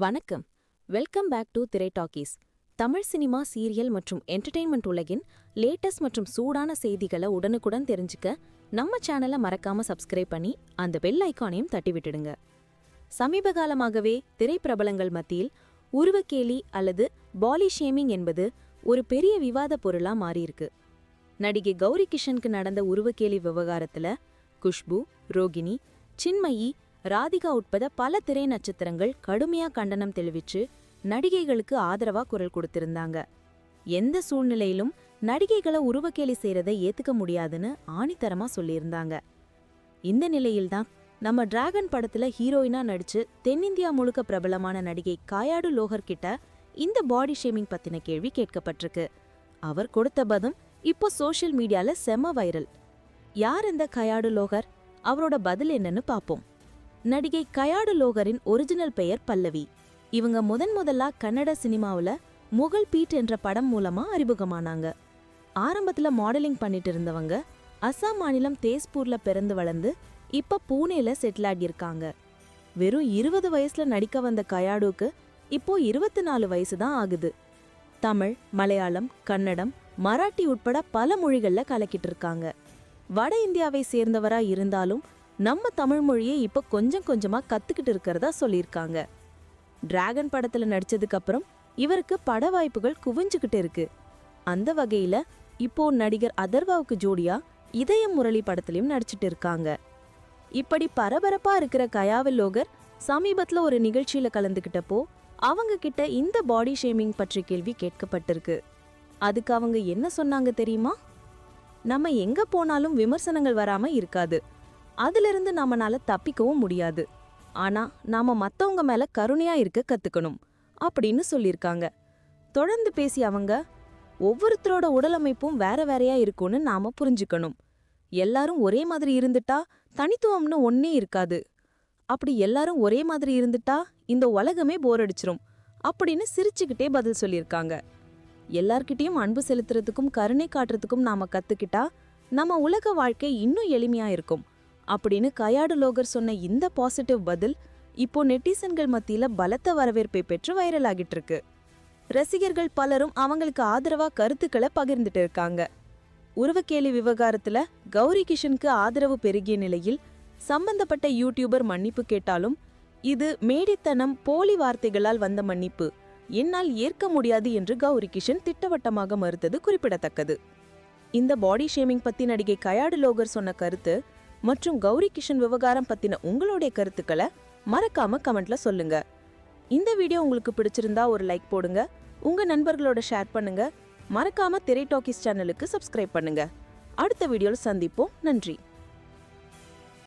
வணக்கம். Welcome back to Thirai Talkies. Tamil cinema serial மற்றும் entertainment உலகின் லேட்டஸ்ட் மற்றும் சூடான செய்திகளை உடனுக்குடன் தெரிஞ்சுக்க நம்ம சேனலை மறக்காம சப்ஸ்கிரைப் பண்ணி அந்த பெல் ஐக்கானையும் தட்டி விட்டுடுங்க சமீப காலமாகவே திரைப்பிரபலங்கள் மத்தியில் உருவக்கேலி அல்லது பாலி ஷேமிங் என்பது ஒரு பெரிய விவாத பொருளா மாறியிருக்கு. நடிகை கௌரி கிஷனுக்கு நடந்த உருவக்கேலி விவகாரத்துல குஷ்பு ரோகிணி சின்மயி ராதிகா உட்பட பல திரை நட்சத்திரங்கள் கடுமையா கண்டனம் தெளிவிச்சு நடிகைகளுக்கு ஆதரவா குரல் கொடுத்திருந்தாங்க. எந்த சூழ்நிலையிலும் நடிகைகளை உருவக்கேலி செய்யறதை ஏத்துக்க முடியாதுன்னு ஆணித்தரமா சொல்லியிருந்தாங்க. இந்த நிலையில்தான் நம்ம டிராகன் படத்துல ஹீரோயினா நடிச்சு தென்னிந்தியா முழுக்க பிரபலமான நடிகை காயாடு லோகர் கிட்ட இந்த பாடி ஷேமிங் பத்தின கேள்வி கேட்கப்பட்டிருக்கு. அவர் கொடுத்த பதம் இப்போ சோஷியல் மீடியால செம வைரல். யார் இந்த கயாடு லோகர்? அவரோட பதில் என்னன்னு பார்ப்போம் நடிகை கயாடு லோகரின் ஒரிஜினல் பெயர் பல்லவி. இவங்க முதன் முதலா கன்னட சினிமாவுல முகல் பீட் என்ற படம் மூலமா அறிமுகமானாங்க. ஆரம்பத்துல மாடலிங் பண்ணிட்டு இருந்தவங்க அசாம் மாநிலம் தேஸ்பூர்ல பிறந்து வளர்ந்து இப்ப பூனேல செட்டில் ஆகியிருக்காங்க. வெறும் இருபது வயசுல நடிக்க வந்த கயாடுக்கு இப்போ இருபத்தி நாலு வயசு தான் ஆகுது. தமிழ் மலையாளம் கன்னடம் மராட்டி உட்பட பல மொழிகள்ல கலக்கிட்டு இருக்காங்க. வட இந்தியாவை சேர்ந்தவரா இருந்தாலும் நம்ம தமிழ் மொழியை இப்போ கொஞ்சம் கொஞ்சமா கத்துக்கிட்டு இருக்கிறதா சொல்லியிருக்காங்க. டிராகன் படத்துல நடிச்சதுக்கு அப்புறம் இவருக்கு பட வாய்ப்புகள் குவிஞ்சுகிட்டு இருக்கு. அந்த வகையில இப்போ நடிகர் அதர்வாவுக்கு ஜோடியா இதயம் முரளி படத்துலயும் நடிச்சிட்டு இருக்காங்க. இப்படி பரபரப்பா இருக்கிற கயாவில் லோகர் சமீபத்துல ஒரு நிகழ்ச்சியில் கலந்துக்கிட்டப்போ அவங்க கிட்ட இந்த பாடி ஷேமிங் பற்றி கேள்வி கேட்கப்பட்டிருக்கு. அதுக்கு அவங்க என்ன சொன்னாங்க தெரியுமா? நம்ம எங்க போனாலும் விமர்சனங்கள் வராம இருக்காது. அதிலிருந்து நம்மனால தப்பிக்கவும் முடியாது. ஆனா நாம மத்தவங்க மேல கருணையா இருக்க கத்துக்கணும் அப்படின்னு சொல்லியிருக்காங்க. தொடர்ந்து பேசி அவங்க ஒவ்வொருத்தரோட உடலமைப்பும் வேற வேறையா இருக்கும்னு நாம புரிஞ்சுக்கணும். எல்லாரும் ஒரே மாதிரி இருந்துட்டா தனித்துவம்னு ஒன்னே இருக்காது. அப்படி எல்லாரும் ஒரே மாதிரி இருந்துட்டா இந்த உலகமே போர் அடிச்சிரும் அப்படின்னு சிரிச்சுக்கிட்டே பதில் சொல்லியிருக்காங்க. எல்லார்கிட்டயும் அன்பு செலுத்துறதுக்கும் கருணை காட்டுறதுக்கும் நாம கத்துக்கிட்டா நம்ம உலக வாழ்க்கை இன்னும் எளிமையா இருக்கும். அப்படின்னு கயாடு லோகர் சொன்ன இந்த பாசிட்டிவ் பதில் இப்போ நெட்டிசன்கள் மத்தியில பலத்த வரவேற்பை பெற்று வைரல் ஆகிட்டு இருக்கு. ரசிகர்கள் பலரும் அவங்களுக்கு ஆதரவா கருத்துக்களை பகிர்ந்துட்டு இருக்காங்க. உருவக்கேலி விவகாரத்துல கௌரி கிஷனுக்கு ஆதரவு பெருகிய நிலையில் சம்பந்தப்பட்ட யூடியூபர் மன்னிப்பு கேட்டாலும் இது மேடித்தனம் போலி வார்த்தைகளால் வந்த மன்னிப்பு என்னால் ஏற்க முடியாது என்று கௌரி கிஷன் திட்டவட்டமாக மறுத்தது குறிப்பிடத்தக்கது. இந்த பாடி ஷேமிங் பத்தி நடிகை கயாடு லோகர் சொன்ன கருத்து மற்றும் கௌரி கிஷன் விவகாரம் பத்தின உங்களுடைய கருத்துக்களை மறக்காம கமெண்ட்ல சொல்லுங்க. இந்த வீடியோ உங்களுக்கு பிடிச்சிருந்தா ஒரு லைக் போடுங்க. உங்க நண்பர்களோட ஷேர் பண்ணுங்க. மறக்காம திரை டாக்கீஸ் சேனலுக்கு சப்ஸ்கிரைப் பண்ணுங்க. அடுத்த வீடியோவில் சந்திப்போம். நன்றி.